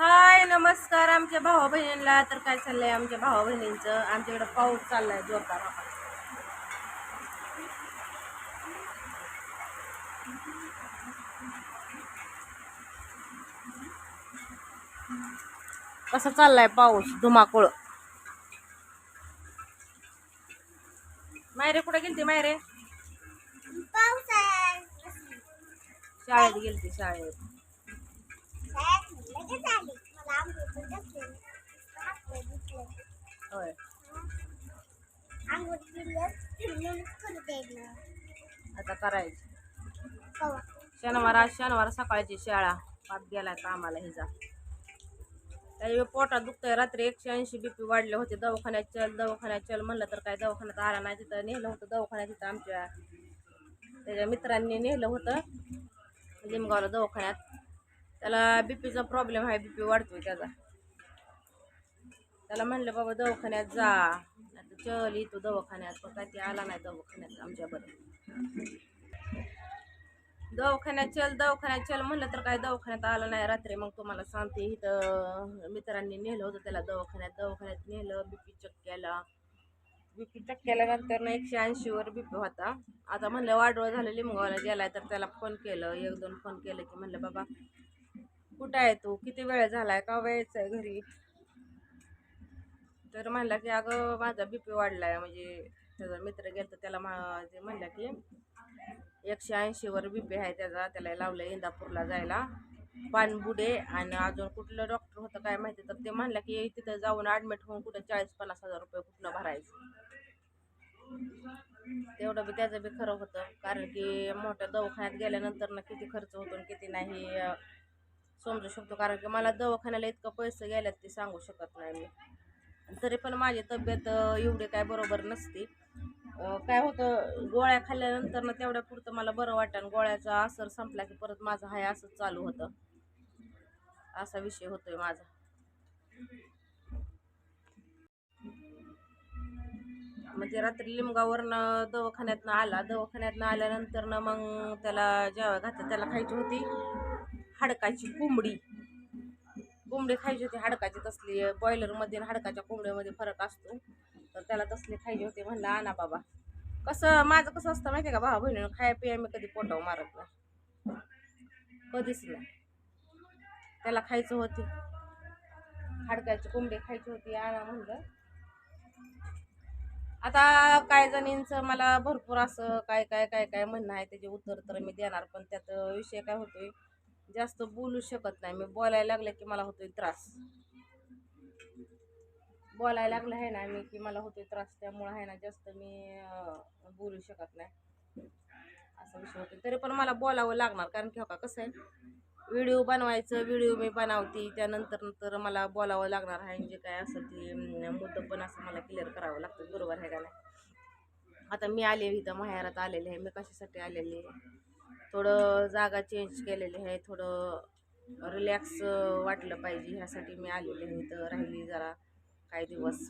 हाय नमस्कार आमच्या भावा बहिणींना तर काय चाललंय आमच्या भावा बहिणींचं आमच्याकडे पाऊस चाललाय जोरदार. कसा चाललाय पाऊस? धुमाकूळ. मायरे कुठे गेलती मायरे? शाळेत गेलती शाळेत. होय. आता करायची? शनिवार आज शनिवार सकाळची शाळा. पाच गेलाय कामाला हिचा त्याच्या पोटात दुखतंय. रात्री एकशे ऐंशी बीपी वाढले होते. दवाखान्यात चल दवाखान्यात चल म्हणलं तर काय दवाखान्यात आला नाही तिथं. नेलं होतं दवाखान्यात तिथं आमच्या त्याच्या मित्रांनी नेलं होतं. लिमगावला दवाखान्यात. त्याला बीपीचा प्रॉब्लेम आहे बीपी वाढतोय त्याचा. त्याला म्हणलं बाबा दवाखान्यात जा. नाही चल येतो दवाखान्यात पण काय ते आला नाही दवाखान्यात आमच्याबरोबर दवाखान्यात चल दवाखान्यात चल. म्हणलं तर काय दवाखान्यात आलं नाही रात्री. मग तुम्हाला सांगते इथं मित्रांनी नेलं होतं त्याला दवाखान्यात दवाखान्यात नेलं बीपी चेक केला. बीपी चेक केल्यानंतर ना एकशे ऐंशीवर बीपी होता. आता म्हणलं वाढवं झालं लिंबगावला गेलाय तर त्याला फोन केलं एक दोन फोन केलं की म्हणलं बाबा कुठं आहे तू? किती वेळ झालाय? का वेळच आहे घरी? तर म्हणला की अगं माझा बी पी वाढला आहे म्हणजे त्याचा मित्र गेला तर त्याला मा- ते म्हणलं की एकशे ऐंशीवर बी पी आहे त्याचा. त्याला लावलं इंदापूरला जायला. पानबुडे आणि अजून कुठलं डॉक्टर होतं काय माहिती? तर ते म्हणलं की तिथं जाऊन ॲडमिट होऊन कुठं चाळीस पन्नास हजार रुपये कुठनं भरायचं? तेवढं बी त्याचं बी खरं होतं. कारण की मोठ्या दवाखान्यात गेल्यानंतर ना किती खर्च होतो आणि किती नाही समजू शकतो. कारण की मला दवाखान्याला इतकं पैसे गेल्यात ते सांगू शकत नाही मी. तरी पण माझी तब्येत एवढी काय बरोबर नसते. काय होतं गोळ्या खाल्ल्यानंतर ना तेवढ्या पुरतं मला बरं वाटतं. आणि गोळ्याचा असर संपला की परत माझं हाय असंच चालू होतं. असा विषय होतोय माझा. म्हणजे रात्री लिमगावरनं दवाखान्यातनं आला. दवाखान्यातनं आल्यानंतर ना मग त्याला जेव्हा घातलं. त्याला खायची होती. हाडकाची कोंबडी. कोंबडी खायची होती हाडकाची तसली. बॉयलरमध्ये हाडकाच्या कोंबड्यामध्ये फरक असतो. तर त्याला तसली खायची होती म्हणलं आणा बाबा. कसं माझं कसं असतं माहिती आहे का भावा बहिणीनं खाया पिया मी कधी पोटाव मारत नाही. कधीच नाही. त्याला खायचं होते. हाडकाची कोंबडी खायची होती आणा म्हणलं. आता काय जणींचं मला भरपूर असं काय काय काय काय म्हणणं आहे त्याचे उत्तर तर मी देणार पण त्यात विषय काय होतोय जास्त बोलू शकत नाही. मी बोलायला लागलं की मला होतोय त्रास. बोलायला लागलं आहे ना मी की मला होतोय त्रास त्यामुळं आहे ना जास्त मी बोलू शकत नाही. असा विषय होतो तरी पण मला बोलावं लागणार. कारण की हो का कसं आहे व्हिडिओ बनवायचं व्हिडिओ मी बनवते त्यानंतर नंतर मला बोलावं लागणार आहे. जे काय असं ते मुद्दं पण असं मला क्लिअर करावं लागतं. बरोबर आहे का नाही? आता मी आले इथं माहेरात आलेले आहे. मी कशासाठी आलेली आहे? थोडं जागा चेंज केलेली आहे थोडं रिलॅक्स वाटलं पाहिजे ह्यासाठी मी आलेले आहे इथं राहिली जरा काही दिवस.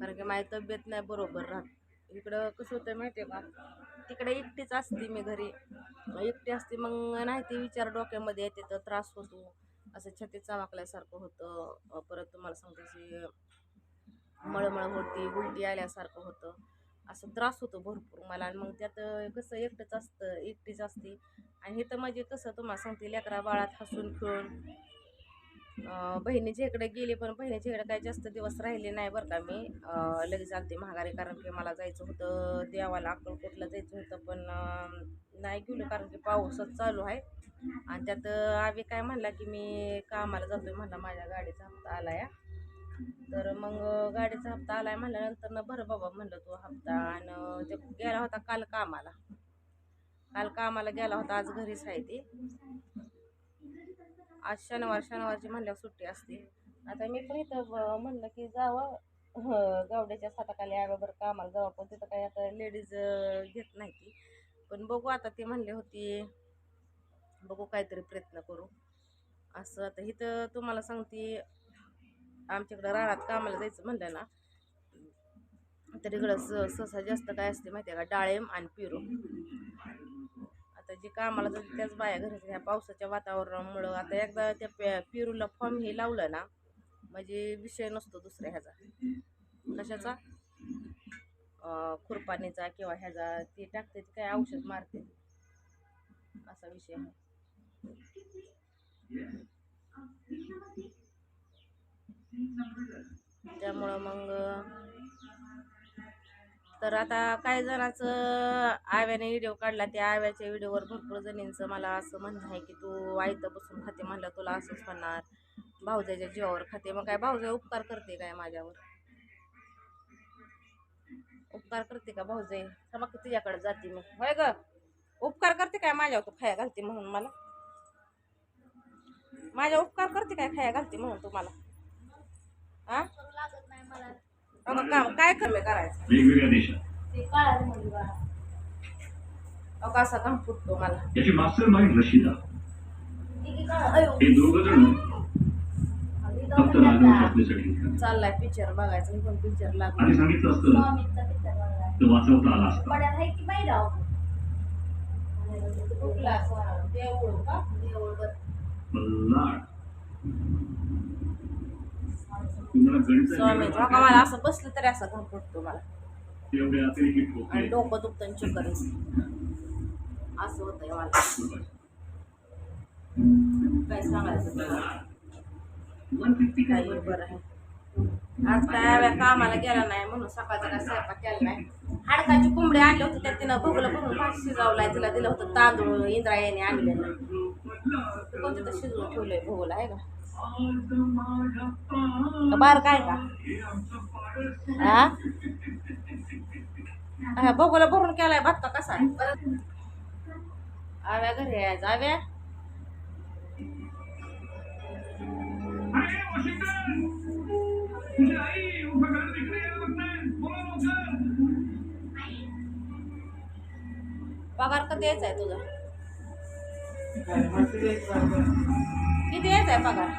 कारण की माझी तब्येत नाही बरोबर राहत. इकडं कसं होतं माहिती आहे का तिकडे एकटीच असते मी घरी. एकटी असते मग नाही ते विचार डोक्यामध्ये येते तर त्रास होतो. असं छातीत चमकल्यासारखं होतं. परत तुम्हाला सांगते मळमळ होती उलटी आल्यासारखं होतं. असं त्रास होतो भरपूर मला. आणि मग त्यात कसं एकटंच असतं एकटीच असते. आणि हे तर म्हणजे कसं तुम्हाला सांगते लेकरा बाळात हसून खेळून अं, बहिणीच्या इकडे गेले पण बहिणीच्या इकडे काही जास्त दिवस राहिले नाही बरं का मी लगेच आलते महागारी कारण की मला जायचं होतं देवाला अक्कलकोटला जायचं होतं पण नाही गेलो कारण की पाऊसच चालू आहे. आणि त्यात आम्ही काय म्हणला की मी कामाला जातोय म्हणला माझ्या गाडीचा हप्ता आला या तर मग गाडीचा हप्ता आलाय म्हणल्यानंतर ना बरं बाबा म्हणलं तो हप्ता. आणि ते गेला होता काल कामाला. काल कामाला गेला होता आज घरीच आहे ते. आज शनिवार शनिवारची म्हणल्यावर सुट्टी असते. आता मी पण इथं ब- म्हणलं की जावं. हं, गावड्याच्या साताखाली बरोबर कामाला जावं पण तिथं काही आता लेडीज घेत नाही ती. पण बघू आता ते म्हणले होती बघू काहीतरी प्रयत्न करू. असं आता इथं तुम्हाला सांगते आमच्याकडं रानात कामाला जायचं म्हणलं ना तर इकडं स सहसा जास्त काय असते माहिती आहे का? डाळिंब आणि पिरू. आता जे जी कामाला जाते त्याच बाया घरी ह्या पावसाच्या वातावरणामुळं आता एकदा त्या पे पेरूला फॉर्म हे लावलं ना म्हणजे विषय नसतो दुसऱ्या ह्याचा. कशाचा? खुरपाणीचा किंवा ह्याचा ते टाकते काय औषध मारते. असा विषय आहे. त्यामुळं मग तर आता काही जणांचं आव्याने व्हिडिओ काढला त्या आव्याच्या व्हिडिओवर भरपूर जणींचं मला असं म्हणणं आहे की तू आईतं बसून खाते म्हणलं तुला असंच म्हणणार भाऊजाच्या जीवावर खाते. मग काय भाऊजा उपकार करते काय माझ्यावर? उपकार करते का भाऊजाई? मग तुझ्याकडे जाते मी. होय ग उपकार करते काय माझ्यावर? तू खाया घालते म्हणून मला. माझ्या उपकार करते काय खाया घालते म्हणून तुम्हाला हा लागत नाही मला अगं काम काय कमी करायचं? वेगवेगळ्या देशात. असा काम फुटतो मला. याची मास्टर माइंड रशिदा हे दोघं जण फक्त. आपल्यासाठी चाललाय पिक्चर बघायचं मी पण पिक्चर आणि लागलो सांगितलं असतं. तर वाचवता आला असता. कुठला? देऊळ का? देऊळवर. बल्लाड तुम्हाला गणित स्वामी का मला असं बसलं तरी असं घाम फुटतो मला आणि डोकं दुखतं चक्कर. असं होतंय मला. काय सांगायचं? काही बरं आहे. आज काय कामाला गेला नाही म्हणून सकाळचा काय स्वयंपाक केला नाही. हाडकाची कोंबडी आणली होती त्यात तिनं भगलं भरून भात शिजावलाय तिला दिलं होतं तांदूळ इंद्रायणी आणलेलं. ते पण तिथं शिजवून ठेवलंय भोगला आहे का? बार काय का? हा हा, भरून केलाय भात का कसा आहे. आव्या घरी यायचं आव्या पगार कधी यायचा आहे तुझा. किती यायचा आहे पगार?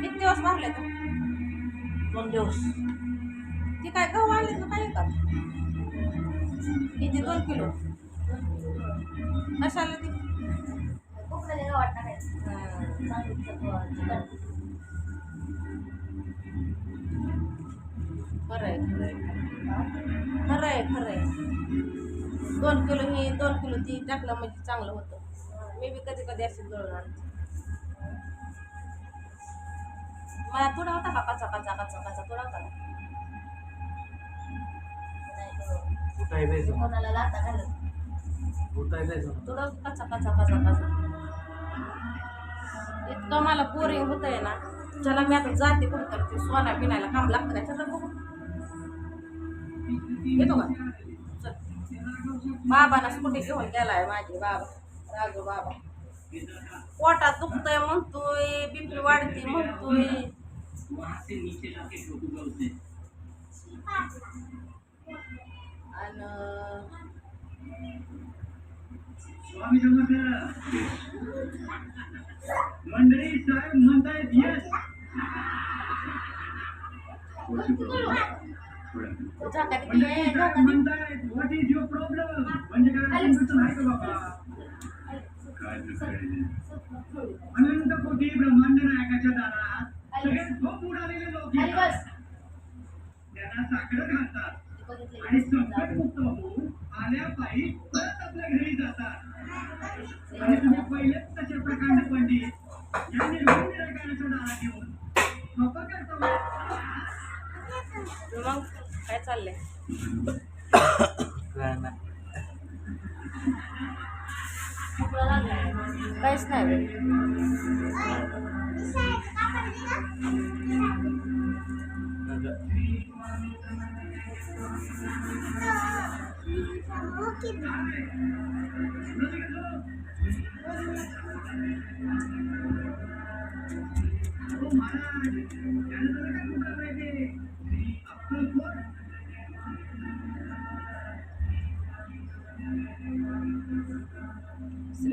किती दिवस भरले तू? दोन दिवस. ती काय गहू आणले का काय का? किती? दोन किलो. कशाला ती. सांगितलं बुवा, चिकन. खरं आहे खरं आहे खरं आहे खरं आहे दोन किलो ही दोन किलो ती टाकलं म्हणजे चांगलं होतं. मी बी कधी कधी अशी दळून आणते. मला थोडा होता का? कचा कचा कचा कचा थोडा होता का? द्यायचं कोणाला लाथा घालत. उठाय द्यायचं थोडा कचा कचा कचा कचा इतकं मला बोरिंग होत आहे ना. चला मी आता जाते कुठं तर. सोना पिण्याला काम लागतं का? चला बघू. येतो का? चल स्कूटी घेऊन गेलाय माझे बाबा राजू बाबा. पोटात दुखतंय म्हणतोय बीपी वाढते म्हणतोय. आणि मंडळी साहेब म्हणतायत येस म्हणजे काय काहीच नाही बे. हो महाराज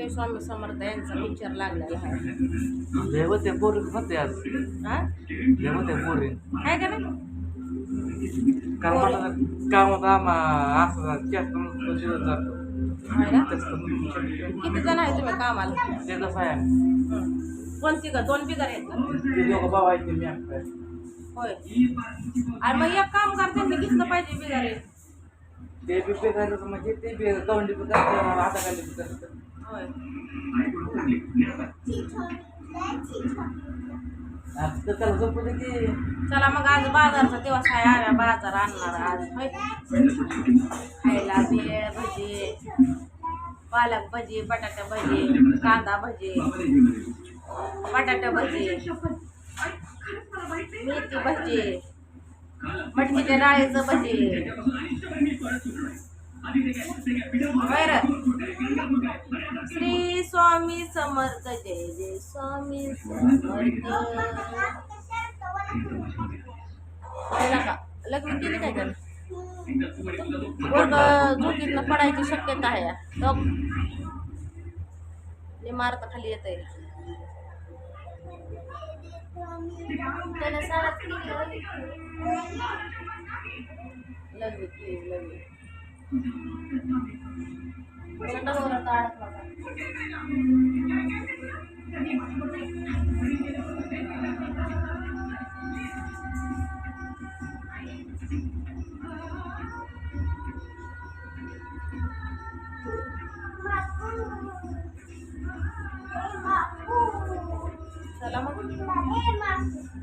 श्री स्वामी समर्थ यांचा पिक्चर लागलेला आहे. होते पोरी होते आज. हा? लय होते पोरी. काय का नाही? कारण मला कामात आम्हा असं जास्त दिवस जातो. आहे ना? तसं किती जण आहे तुम्ही कामाला? ते कसं आहे. कोण तिघ? दोन बिगर आहेत का? ते दोघं भाऊ आहेत ते मी एकटा आहे. होय. आणि मग एक काम करते मी घेतलं पाहिजे बिगर. आहे ते बी पेकायचं म्हणजे ते बी गवंडी बी करतं हाताखाली बी करतं तर त्याला की चला मग आज बाजारचा दिवस आहे. आम्ही बाजार आणणार आज. होय. खायला भेळ भजी पालक भजी बटाटा भजी कांदा भजी बटाटा भजी मेथी भजी मटकीच्या डाळीचं भजी. श्री स्वामी समर्थ जय जय स्वामी समर्थ. का लग्न केली काय पोरग वर्ग झोकीतनं पडायची शक्यता आहे. टॉप. मारता खाली येत आहे त्याला केली लग्न. Selamat menikmati